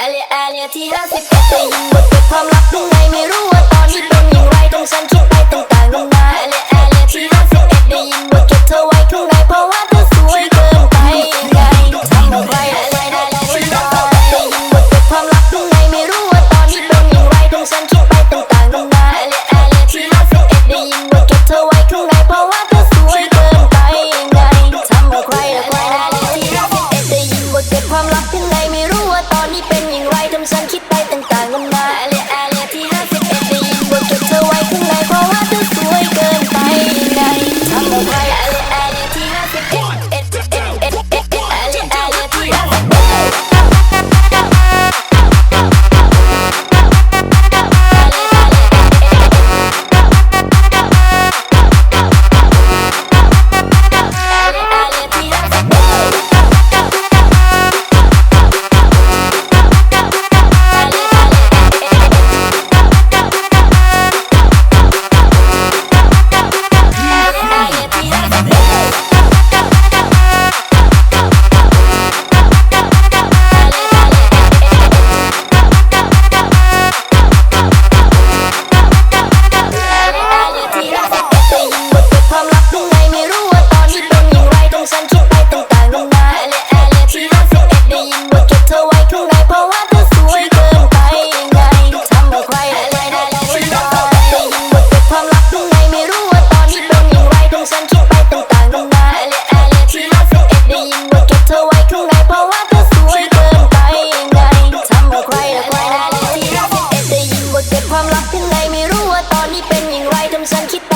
แอเลียแอเลียที่ห้าสิบเอ็ดได้ยินว่าเก็บความลับข้างในไม่รู้ว่าตอนนี้เป็นอย่างไรต้องฉันคิดไปต่างๆนานา ตอนนี้เป็นอย่างไรทำฉันคิด